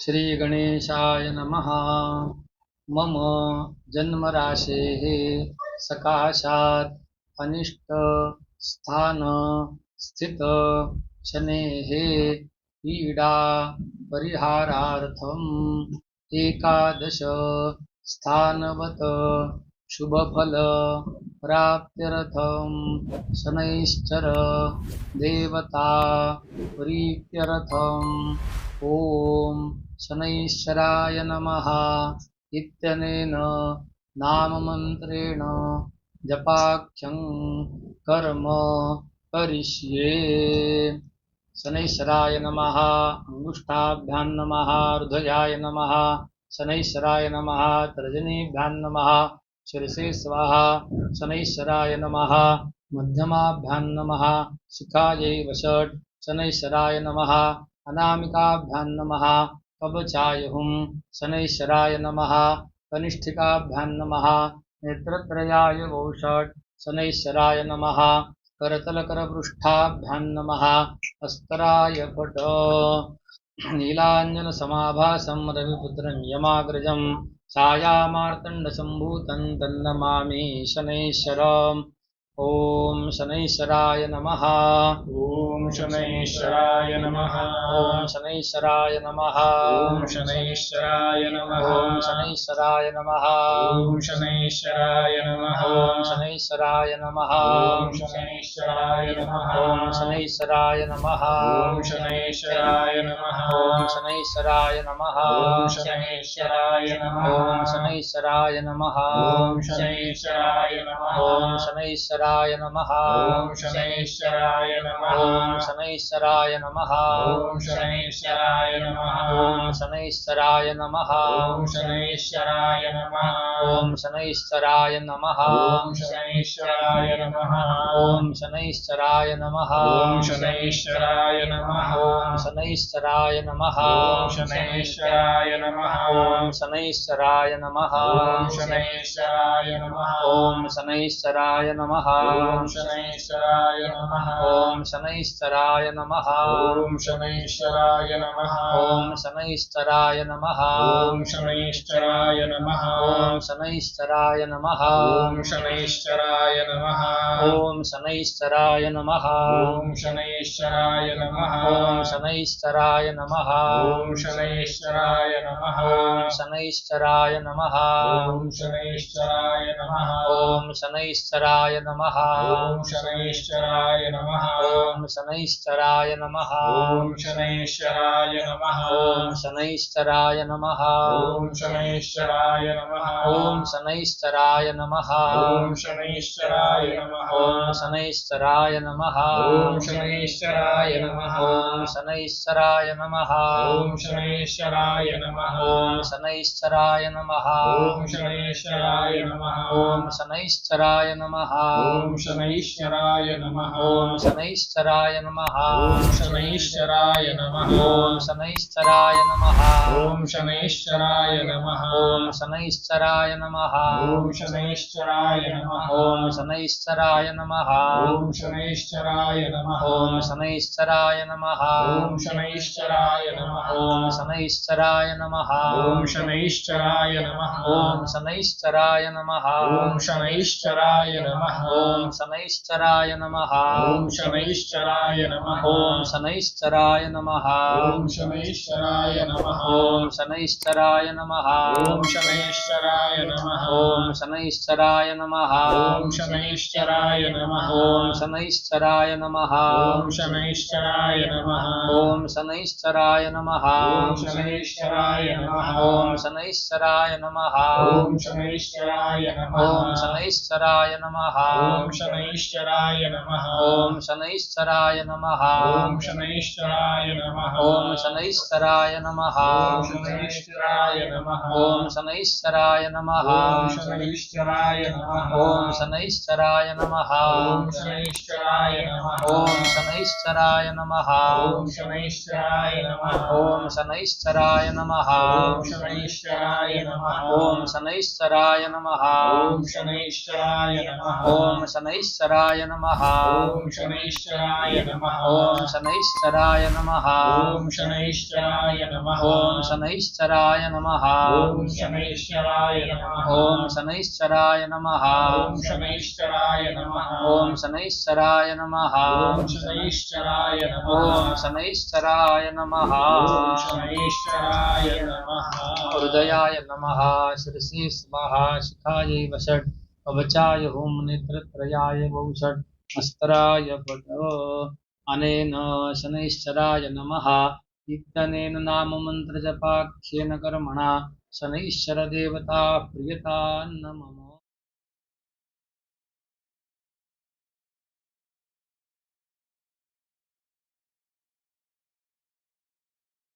श्रीगणेशाय नमः। मम जन्मराशेः सकाशात् अनिष्ट स्थान स्थित शनेः पीडा परिहारार्थम् एकादश स्थानवत् शुभफल प्राप्त्यर्थं शनैश्चर देवता प्रीत्यर्थम्। ॐ शनैश्चराय नमः। इत्यनेन नाममन्त्रेण जपाख्यं कर्म करिष्ये। शनैश्चराय नमः। अङ्गुष्ठाभ्यां नमः। हृदयाय नमः। शनैश्चराय नमः। तर्जनीभ्यां नमः। शिरसे स्वाहा। शनैश्चराय नमः। मध्यमाभ्यां नमः। शिखायै वषट्। शनैश्चराय नमः। अनामिकाभ्यां नमः। कवचाय हुं शनैश्चराय नमः। कनिष्ठिकाभ्यां नमः। नेत्रत्रयाय वौषट् शनैश्चराय नमः। करतलकरपृष्ठाभ्यां नमः। अस्तराय फट। नीलाञ्जनसमाभासं रविपुत्रं यमाग्रजं छायामार्तण्डसम्भूतं तन्नमामि शनैश्वरम् ॐ शनैश्वराय नमः ॐ शनैश्वराय नमः ॐ शनैश्वराय नमः ॐ शनैश्वराय नमः ॐ शनैश्वराय नमः ॐ शनैश्वराय नमः ॐ शनैश्वराय नमः ॐ शनैश्वराय नमः ॐ शनैश्वराय नमः ॐ शनैश्वराय नमः ॐ शनैश्वराय नमः ॐ शनैश्वराय नमः ॐ शनैश्वराय नमः ॐ शनैश्वराय नमः ॐ शनैश्वराय नमः। ॐ शनैश्वराय नमः। ॐ शनैश्वराय नमः। ॐ शनैश्वराय नमः। ॐ शनैश्वराय नमः। ॐ शनैश्वराय नमः। ఓం శనైశ్వరాయ నమ ఓం శనైశ్వరాయ నమ ఓం శనైశ్వరాయ నమ ఓం శనైశ్వరాయ నమ ఓం శనైశ్వరాయ నమ ఓం శనైశ్వరాయ నమ ఓం శనైశ్వరాయ నమ ఓం శనైశ్వరాయ నమ ఓం శనైశ్వరాయ నమ ఓం శనైశ్వరాయ నమ ఓం శనైశ్వరాయ నమ ఓం శనైశ్వరాయ నమ ఓం శనైశ్వరాయ నమ శనైశ్వరాయ నమ ఓం शनैश्वराय नमः ॐ शनैश्वराय नमः ॐ शनैश्वराय नमः ॐ शनैश्वराय नमः ॐ शनैश्वराय नमः ॐ शनैश्वराय नमः ॐ शनैश्वराय नमः ॐ शनैश्वराय नमः ॐ शनैश्वराय नमः ॐ शनैश्वराय नमः ॐ शनैश्वराय नमः ॐ शनैश्वराय नमः ॐ शनैश्वराय नमः ॐ शनैश्वराय नमः ఓం శనైశ్చరాయ నమ ఓం శనైశ్చరాయ నమ ఓం శనైశ్చరాయ నమ ఓం శనైశ్చరాయ నమ ఓం శనైశ్చరాయ నమ ఓం శనైశ్చరాయ నమ ఓం శనైశ్చరాయ నమ ఓం శనైశ్చరాయ నమ ఓం శనైశ్చరాయ నమ ఓం ఓం శనైశ్చరాయ నమ ఓం ఓం శనైశ్చరాయ నమ ఓం ఓం శనైశ్చరాయ శనైశ్చరాయ నమ ఓం శనైశ్చరాయ నమ ఓం శనైశ్చరాయ నమ ఓం శనైశ్చరాయ నమ ఓం నమ ఓం నమ ఓం నమ ఓం నమ ఓం నమ ఓం నమ ఓం నమ ఓం నమ ఓం నమ ఓం నమ ఓం నమ ఓం ఓం శనైశ్చరాయ నమ ఓం శనైశ్చరాయ నమ ఓం శనైశ్చరాయ నమ ఓం నమ ఓం శనైశ్చరాయ నమ ఓం నమ ఓం శనైశ్చరాయ నమ ఓం నమ ఓం శనైశ్చరాయ నమ ఓం నమ ఓం శనైశ్చరాయ నమ ఓం నమ ఓం శనైశ్చరాయ నమ ఓం నమ ఓం శనైశ్చరాయ నమ नमः ॐ शनैश्वराय नमः ॐ शनैश्चराय नमः ॐ शनैश्चराय नमः ॐ शनैश्चराय नमः ॐ शनैश्चराय नमः ॐ शनैश्चराय नमः ॐ शनैश्चराय नमः ॐ शनैश्चराय नमः ॐ शनैश्चराय नमः ॐ शनैश्चराय नमः ॐ शनैश्चराय नमः ॐ शनैश्चराय नमः ॐ शनैश्चराय नमः ॐ शनैश्चराय नमः ॐ शनैश्चराय नमः ॐ शनैश्चराय नमः। ॐ शनैश्चराय नमः। ॐ शनैश्चराय नमः। ॐ शनैश्चराय नमः। ॐ शनैश्चराय नमः। शनैश्चराय नमः। हृदयाय नमः। शिरसि स्वाहा शिखायै वषट् कवचाय होम नेत्रत्रयाय वौषट् हस्तराय भट अनेन शनैश्चराय नमः। नाम मन्त्रजपाख्येन कर्मणा। शनैश्चरदेवताः प्रियतान्न मम।